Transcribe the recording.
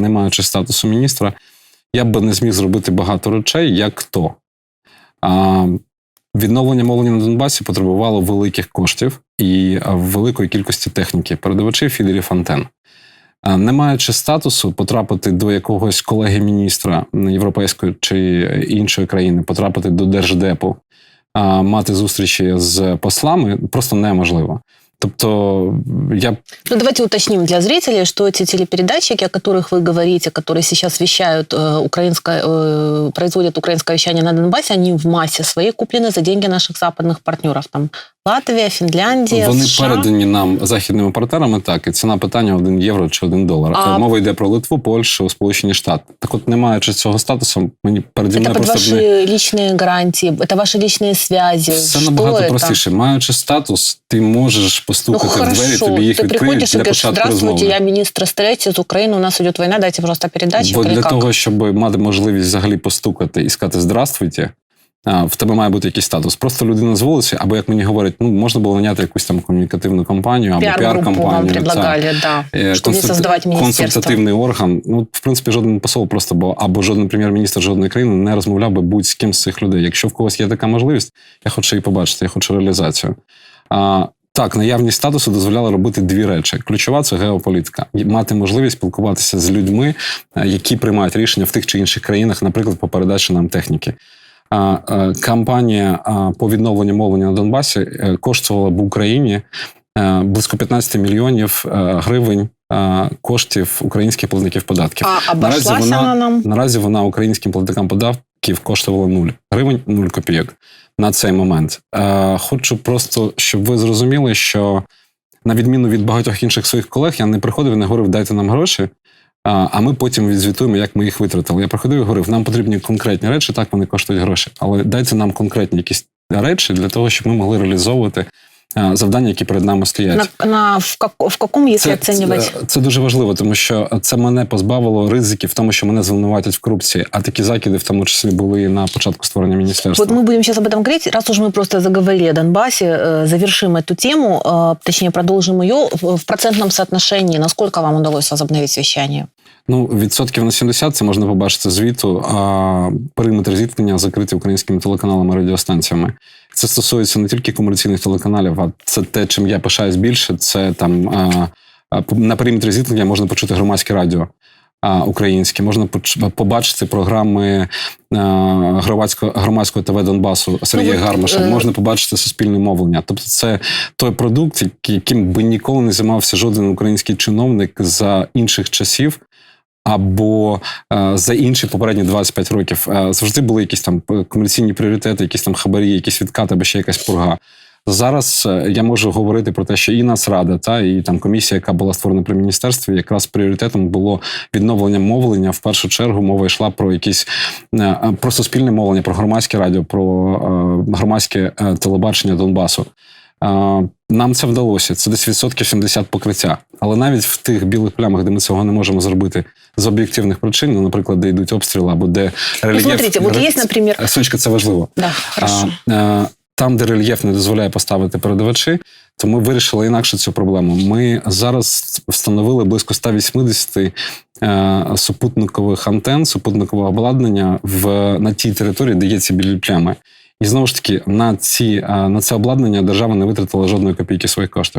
не маючи статусу міністра, я б не зміг зробити багато речей, як то. А, відновлення мовлення на Донбасі потребувало великих коштів і великої кількості техніки, передавачів, фідерів антен. Не маючи статусу, потрапити до якогось колеги міністра європейської чи іншої країни, потрапити до держдепу, мати зустрічі з послами просто неможливо. Тобто, я Ну, давайте уточним для зрителей, что эти телепередатчики, о которых вы говорите, которые сейчас вещают э, украинское, э, производят украинское вещание на Донбассе, они в массе своей куплены за деньги наших западных партнеров. Там Латвия, Финляндия, Вони США. передані нам західними партнерами, так, і ціна питання 1 євро чи 1 долар. А- Мова йде про Литву, Польщу, Сполучені Штати. Так от, не маючи цього статусу, мені переді Это мною под просто ваши не личные гарантии, это ваши личные связи. все что набагато это? простіше. Маючи статус, ти можеш Ну постукати в двері, хорошо, тобі їх ты відкриють приходишь и для говоришь, початку здравствуйте, розмови. я министр Стрейти из Украины, у нас идет война, дайте, пожалуйста, передачи. Бо или для как? того, щоб мати можливість взагалі постукати і сказати здравствуйте, а, в тебе має бути якийсь статус. Просто людина з вулиці, або як мені говорять, ну можна було наняти якусь там комунікативну компанію або піар-компанію. предлагали, да, Е, чтобы консульт- консультативний орган. Ну, в принципі, жоден посол просто бо або жоден прем'єр-міністр жодної країни не розмовляв би будь з ким з цих людей. Якщо в когось є така можливість, я хочу її побачити, я хочу реалізацію. А, так, наявність статусу дозволяла робити дві речі. Ключова це геополітика. Мати можливість спілкуватися з людьми, е, які приймають рішення в тих чи інших країнах, наприклад, по передачі нам техніки. Е, Кампанія по відновленню мовлення на Донбасі е, коштувала б Україні е, близько 15 мільйонів гривень коштів українських платників податків. А Наразі вона- она нам? Наразі вона українським платникам податків коштувала 0 гривень, 0 копійок на цей момент. Е, хочу просто, щоб ви зрозуміли, що на відміну від багатьох інших своїх колег, я не приходив і не говорив, дайте нам гроші. А а ми потім відзвітуємо, як ми їх витратили. Я приходив і говорив, нам потрібні конкретні речі, так вони коштують гроші. Але дайте нам конкретні якісь речі для того, щоб ми могли реалізовувати е, завдання, які перед нами стоять. На, на, в, как, в каком, если оценивать? Це, це дуже важливо, тому що це мене позбавило ризиків в тому, що мене звинуватять в корупції. А такі закиди, в тому числі, були і на початку створення міністерства. Вот мы будем сейчас об этом говорить. Раз уж мы просто заговорили о Донбассе, э, завершим эту тему, э, точнее продолжим ее в в процентном соотношении. Насколько вам удалось возобновить вещание? Ну, відсотків на 70 це можна побачити звіту. А периметр зіткнення закриті українськими телеканалами радіостанціями. Це стосується не тільки комерційних телеканалів, а це те, чим я пишаюсь більше. Це там а, а, на периметрі зіткнення можна почути громадське радіо. а, Українське можна побачити програми громадського громадського ТВ Донбасу Сергія Ну, Гармаша. е, Можна побачити суспільне мовлення. Тобто, це той продукт, яким би ніколи не займався жоден український чиновник за інших часів або е, за інші попередні 25 років. Е, завжди були якісь там комерційні пріоритети, якісь там хабарі, якісь відкати або ще якась пурга. Зараз е, я можу говорити про те, що і Нацрада, та і там комісія, яка була створена при міністерстві, якраз пріоритетом було відновлення мовлення. В першу чергу мова йшла про якісь про суспільне мовлення, про громадське радіо, про громадське телебачення Донбасу. Нам це вдалося. Це десь відсотків 70 покриття. Але навіть в тих білих плямах, де ми цього не можемо зробити з об'єктивних причин, ну, наприклад, де йдуть обстріли або де рельєф... Смотрите, вот есть, например... Сонечка, це важливо. Да, хорошо. А, е, там, де рельєф не дозволяє поставити передавачі, то ми вирішили інакше цю проблему. Ми зараз встановили близько 180 е, супутникових антен, супутникового обладнання в, на тій території, де є ці білі плями. І знову ж таки, на ці е, на це обладнання держава не витратила жодної копійки своїх коштів.